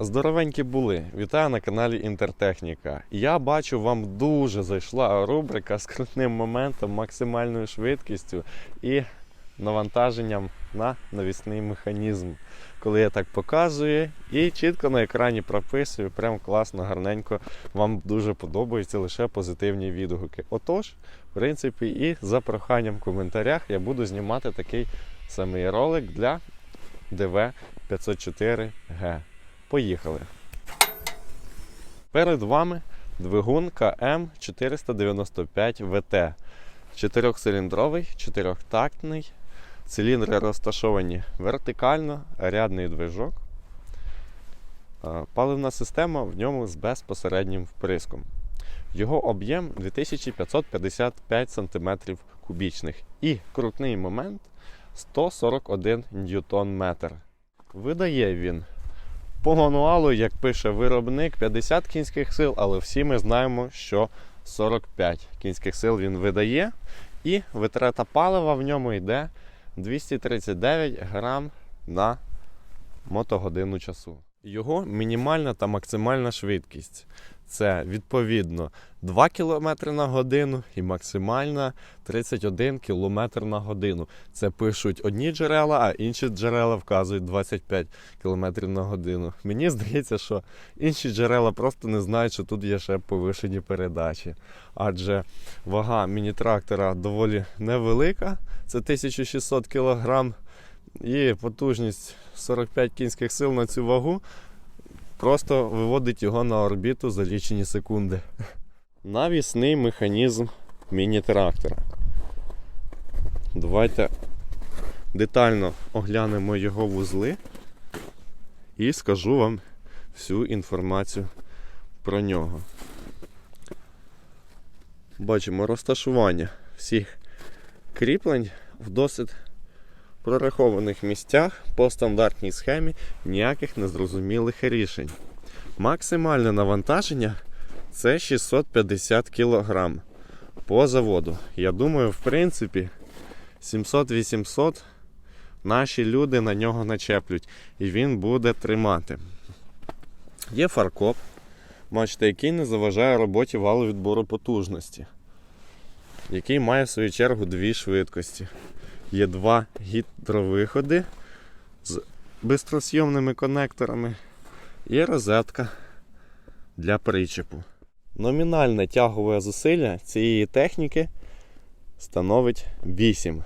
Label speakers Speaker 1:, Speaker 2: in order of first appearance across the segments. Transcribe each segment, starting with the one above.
Speaker 1: Здоровенькі були. Вітаю на каналі Інтертехніка. Я бачу, вам дуже зайшла рубрика з крутним моментом, максимальною швидкістю і навантаженням на навісний механізм. Коли я так показую і чітко на екрані прописую, прям класно, гарненько. Вам дуже подобаються лише позитивні відгуки. Отож, в принципі, і за проханням в коментарях я буду знімати такий самий ролик для DV 504G. Поїхали. Перед вами двигун КМ 495 ВТ. Чотирьохциліндровий, чотирьохтактний. Циліндри розташовані вертикально, рядний движок. Паливна система в ньому з безпосереднім вприском. Його об'єм 2555 см кубічних. І крутний момент 141 ньютон метр. Видає він по мануалу, як пише виробник, 50 кінських сил, але всі ми знаємо, що 45 кінських сил він видає. І витрата палива в ньому йде 239 грам на мотогодину часу. Його мінімальна та максимальна швидкість. Це відповідно 2 км на годину і максимальна 31 км на годину. Це пишуть одні джерела, а інші джерела вказують 25 км на годину. Мені здається, що інші джерела просто не знають, що тут є ще повишені передачі. Адже вага міні-трактора доволі невелика, це 1600 кг, і потужність 45 кінських сил на цю вагу просто виводить його на орбіту за лічені секунди. Навісний механізм міні-трактора. Давайте детально оглянемо його вузли і скажу вам всю інформацію про нього. Бачимо розташування всіх кріплень в досить прорахованих місцях по стандартній схемі ніяких незрозумілих рішень. Максимальне навантаження це 650 кг по заводу. Я думаю, в принципі, 700-800 наші люди на нього начеплють і він буде тримати. Є фаркоп, бачите, який не заважає роботі валу відбору потужності, який має в свою чергу дві швидкості. Є два гідровиходи з бистросйомними конекторами і розетка для причепу. Номінальне тягове зусилля цієї техніки становить 8.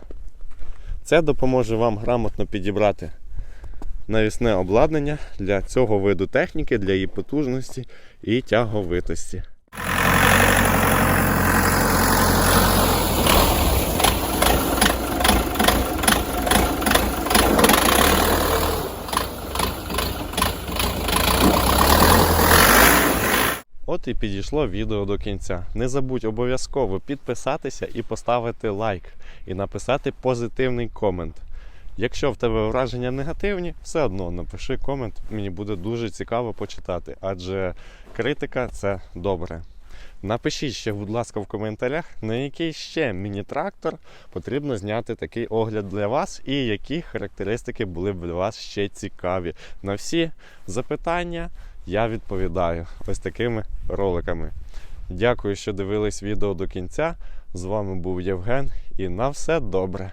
Speaker 1: Це допоможе вам грамотно підібрати навісне обладнання для цього виду техніки, для її потужності і тяговитості. От і підійшло відео до кінця. Не забудь обов'язково підписатися і поставити лайк, і написати позитивний комент. Якщо в тебе враження негативні, все одно напиши комент, мені буде дуже цікаво почитати, адже критика це добре. Напишіть ще, будь ласка, в коментарях, на який ще міні-трактор потрібно зняти такий огляд для вас, і які характеристики були б для вас ще цікаві. На всі запитання я відповідаю ось такими роликами. Дякую, що дивились відео до кінця. З вами був Євген і на все добре.